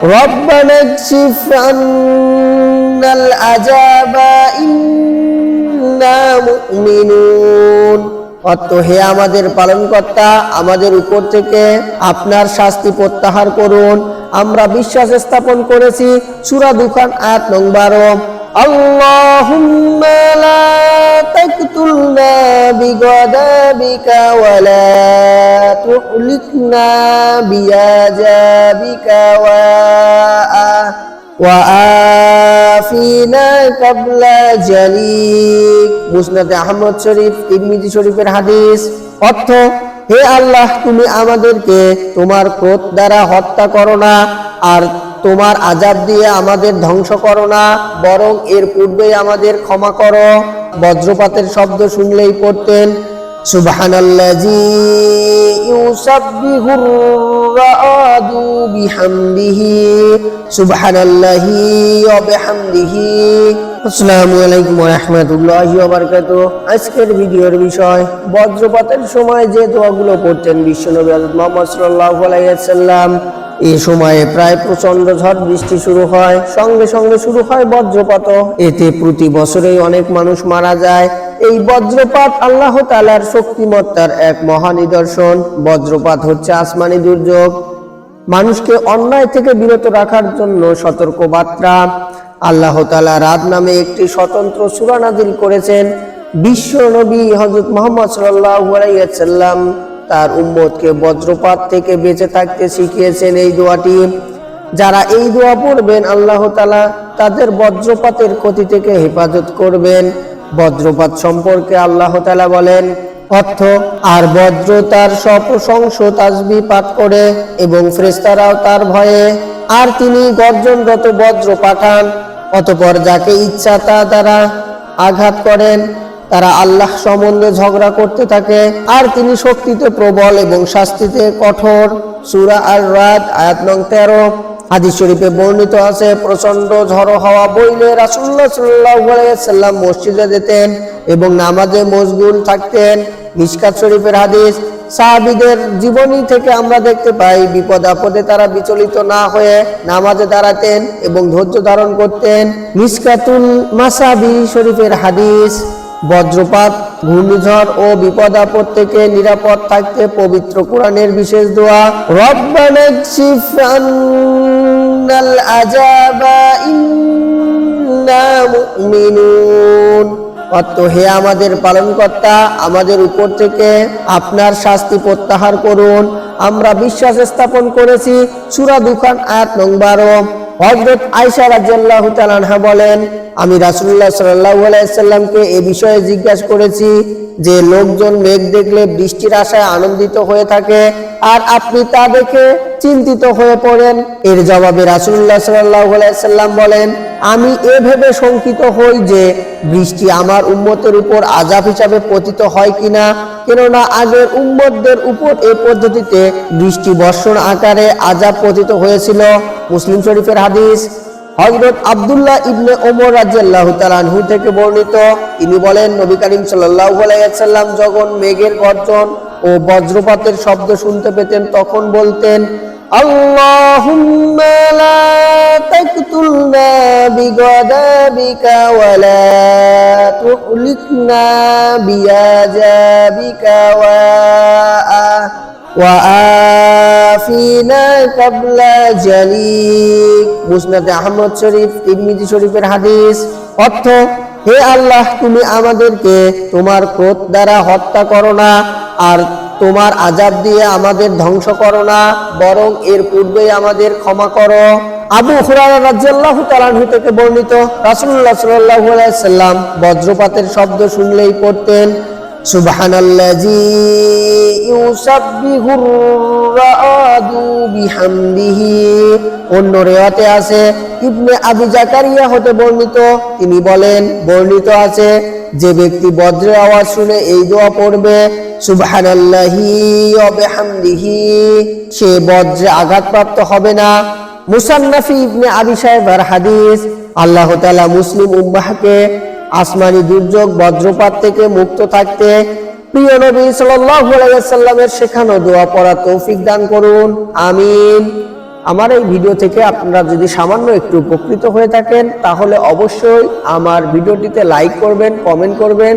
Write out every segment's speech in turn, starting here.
ربنا اكشف عنا العذاب إنا مؤمنون অর্থ হে আমাদের পালনকর্তা আমাদের উপর থেকে আপনার শাস্তি প্রত্যাহার করুন আমরা বিশ্বাস স্থাপন করেছি সুরা দুখান আয়াত নং বারো اللهم لا تقتلنا بغضبك ولا تهلكنا بعذابك وآ- وآفينا قبل جليك মুসনাদে আহমদ শরীফ তিরমিজি শরীফের হাদিস অর্থ হে আল্লাহ তুমি আমাদেরকে তোমার ক্রোধ দ্বারা হত্যা করো না আর তোমার আজাব দিয়ে আমাদের ধ্বংস করো না বরং এর পূর্বেই আমাদের ক্ষমা করো বজ্রপাতের শব্দ শুনলেই পড়তেন ওয়া বিহামদিহি। আসসালামু আলাইকুম ওয়া রাহমাতুল্লাহি ওয়া বারাকাতুহু। আজকের ভিডিওর বিষয়, বজ্রপাতের সময় যে দোয়াগুলো পড়তেন বিশ্বনবী হযরত মুহাম্মদ সাল্লাল্লাহু আলাইহি ওয়াসাল্লাম এই সময়ে প্রায় প্রচণ্ড ঝড় বৃষ্টি শুরু হয়, সঙ্গে সঙ্গে শুরু হয় বজ্রপাত এতে প্রতি বছরেই অনেক মানুষ মারা যায়। এই বজ্রপাত আল্লাহ তাআলার শক্তিমত্তার এক মহা নিদর্শন। বজ্রপাত হচ্ছে আসমানি দুর্যোগ। মানুষকে অন্যায় থেকে বিরত রাখার জন্য সতর্ক বার্তা আল্লাহ তাআলা রাত নামে একটি স্বতন্ত্র সূরা নাযিল করেছেন। বিশ্ব নবী হযরত মুহাম্মদ আলাইহি তার উম্মতকে বজ্রপাত থেকে বেঁচে থাকতে শিখিয়েছেন এই দোয়াটি। যারা এই দোয়া পড়বেন, আল্লাহ তাআলা তাদের বজ্রপাতের ক্ষতি থেকে হেফাজত করবেন। বজ্রপাত সম্পর্কে আল্লাহ তাআলা বলেন, অর্থ, আর বজ্র তার সপ্রশংস তাজবি পাঠ করে এবং ফ্রেস্তারাও তার ভয়ে, আর তিনি গর্জনরত বজ্র পাঠান, অতপর যাকে ইচ্ছা তা দ্বারা আঘাত করেন, তারা আল্লাহ সম্বন্ধে ঝগড়া করতে থাকে, আর তিনি শক্তিতে প্রবল এবং শাস্তিতে কঠোর। সুরা আর রাত আয়াত নং তেরো। হাদিস শরীফে বর্ণিত আছে প্রচণ্ড ঝড়ো হাওয়া বইলে রাসুল্লাহ সাল্লাম মসজিদে যেতেন এবং নামাজে মশগুল থাকতেন। মিসকাত শরীফের হাদিস, সাহাবিদের জীবনী থেকে আমরা দেখতে পাই, বিপদ আপদে তারা বিচলিত না হয়ে নামাজে দাঁড়াতেন এবং ধৈর্য ধারণ করতেন। মিসকাতুল মাসাবি শরীফের হাদিস, বজ্রপাত ঘূর্ণিঝড় ও বিপদ আপদ থেকে নিরাপদ থাকতে পবিত্র কোরআনের বিশেষ দোয়া। রব্বানা আন্নাল আযাবা ইন্না অর্থ, হে আমাদের পালনকর্তা, আমাদের উপর থেকে আপনার শাস্তি প্রত্যাহার করুন। আমরা বিশ্বাস স্থাপন করেছি। সুরা দুখান আয়াত নং বারো হজরত আয়সা রাজ্লাহ তাআলা বলেন, আমি রাসূলুল্লাহ সাল্লাল্লাহু আলাইহি সাল্লামকে এ বিষয়ে জিজ্ঞাসা করেছি যে, লোকজন মেঘ দেখলে বৃষ্টির আশায় আনন্দিত হয়ে থাকে আর আপনি তা দেখে চিন্তিত হয়ে পড়েন। এর জবাবে আলাইহি সাল্লাম বলেন, আমি এ ভেবে শঙ্কিত হই যে বৃষ্টি আমার উম্মতের উপর আজাব হিসাবে পতিত হয় কিনা। কেননা আগের উম্মতদের উপর এই পদ্ধতিতে বৃষ্টি বর্ষণ আকারে আজাব পতিত হয়েছিল। মুসলিম শরীফের হাদিস হজরত আব্দুল্লাহ ইবনে ওমর রাদিয়াল্লাহু তাআলা আনহু থেকে বর্ণিত। তিনি বলেন, নবী করিম সাল্লাল্লাহু আলাইহি ওয়াসাল্লাম যখন মেঘের গর্জন ও বজ্রপাতের শব্দ শুনতে পেতেন, তখন বলতেন আল্লাহুম্মা লা তাকতুলনা বিগদাবিকা ওয়ালা তুহলিকনা বিয়াজাবিকা ওয়া وآفينا قبل جليك মুসনাদে আহমদ শরীফ তিরমিজি শরীফের হাদিস অর্থ হে আল্লাহ তুমি আমাদেরকে তোমার ক্রোধ দ্বারা হত্যা করো না আর তোমার আজাব দিয়ে আমাদের ধ্বংস করো না, বরং এর পূর্বেই আমাদের ক্ষমা করো। আবু তাআলা থেকে বর্ণিত রাসুল্লাহ সাল্লাম বজ্রপাতের শব্দ শুনলেই পড়তেন বিহামদিহি। অন্য রেওয়াতে আছে, ইবনে জাকারিয়া হতে বর্ণিত। তিনি বলেন, বর্ণিত আছে, যে ব্যক্তি বজ্রের আওয়াজ শুনে এই দোয়া পড়বে, সুবহানাল্লাহি ওয়া বিহামদিহি, সে বজ্রে আঘাতপ্রাপ্ত হবে না। মুসান্নাফি ইবনে আবি সাহেবের হাদিস, আল্লাহ তাআলা মুসলিম উম্মাহকে আসমানি দুর্যোগ বজ্রপাত থেকে মুক্ত থাকতে প্রিয় নবী আলাইহি শেখানো দোয়া পড়া তৌফিক দান করুন। আমিন। আমার এই ভিডিও থেকে আপনারা যদি সামান্য একটু উপকৃত হয়ে থাকেন, তাহলে অবশ্যই আমার ভিডিওটিতে লাইক করবেন, কমেন্ট করবেন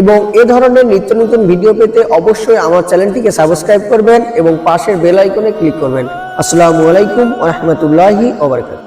এবং এ ধরনের নিত্য নতুন ভিডিও পেতে অবশ্যই আমার চ্যানেলটিকে সাবস্ক্রাইব করবেন এবং পাশের বেল আইকনে ক্লিক করবেন। আসসালামু আলাইকুম রহমতুল্লাহি ওবরকাত